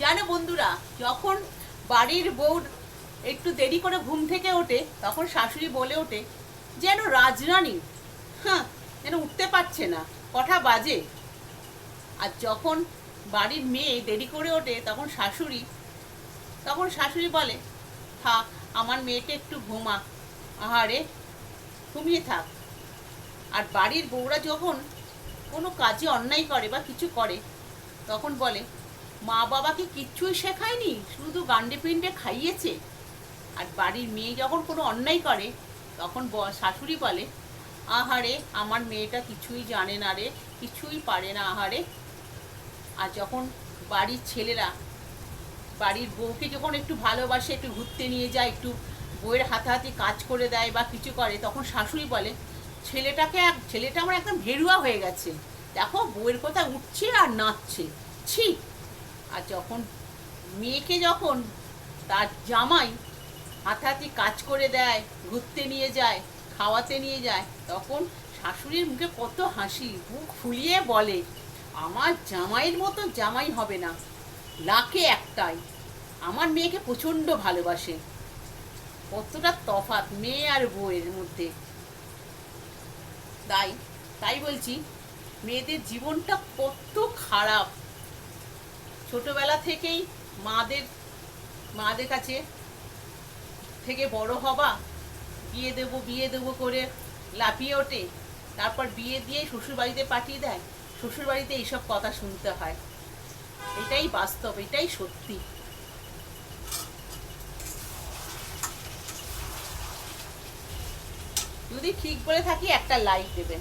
জানো বন্ধুরা, যখন বাড়ির বউ একটু দেরি করে ঘুম থেকে ওঠে, তখন শাশুড়ি বলে ওঠে, যেন রাজরানী হ্যাঁ যেন উঠতে পারছে না, কটা বাজে? আর যখন বাড়ির মেয়ে দেরি করে ওঠে, তখন শাশুড়ি তখন শাশুড়ি বলে, থাক, আমার মেয়েকে একটু ঘুমা, আহারে, ঘুমিয়ে থাক। আর বাড়ির বউরা যখন কোনো কাজে অন্যায় করে বা কিছু করে, তখন বলে মা বাবাকে কিচ্ছুই শেখায়নি? শুধু গান্ডে পিণ্ডে খাইয়েছে? আর বাড়ির মেয়ে যখন কোনো অন্যায় করে, তখন শাশুড়ি বলে, আহারে, আমার মেয়েটা কিছুই জানে না রে, কিছুই পারে না, আহারে। আর যখন বাড়ির ছেলেরা, বাড়ির বউকে যখন একটু ভালোবাসে, একটু ঘুরতে নিয়ে যায়, একটু বউয়ের হাতাহাতি কাজ করে দেয় বা কিছু করে, তখন শাশুড়ি বলে, ছেলেটাকে এক, ছেলেটা আমার একদম ভেরুয়া হয়ে গেছে। দেখো, বউয়ের কথা উঠছে আর নাচছে। ছি আর যখন মেয়েকে যখন তার জামাই হাতাহাতি কাজ করে দেয়, ঘুরতে নিয়ে যায়, খাওয়াতে নিয়ে যায়, তখন শাশুড়ির মুখে কত হাসি, মুখ ফুলিয়ে বলে, আমার জামাইয়ের মতো জামাই হবে না লাখে একটাই, আমার মেয়েকে প্রচণ্ড ভালোবাসে। কতটা তফাৎ মেয়ে আর বউয়ের মধ্যে। তাই তাই বলছি, মেয়েদের জীবনটা কত খারাপ ছোটবেলা থেকেই মাদের মাদের কাছে থেকে বড় হবা বিয়ে দেবো বিয়ে দেবো করে লাফিয়ে ওঠে, তারপর বিয়ে দিয়ে শ্বশুর বাড়িতে পাঠিয়ে দেয় শ্বশুর বাড়িতে এইসব কথা শুনতে হয়। এটাই বাস্তব, এটাই সত্যি। যদি ঠিক বলে থাকি, একটা লাইক দেবেন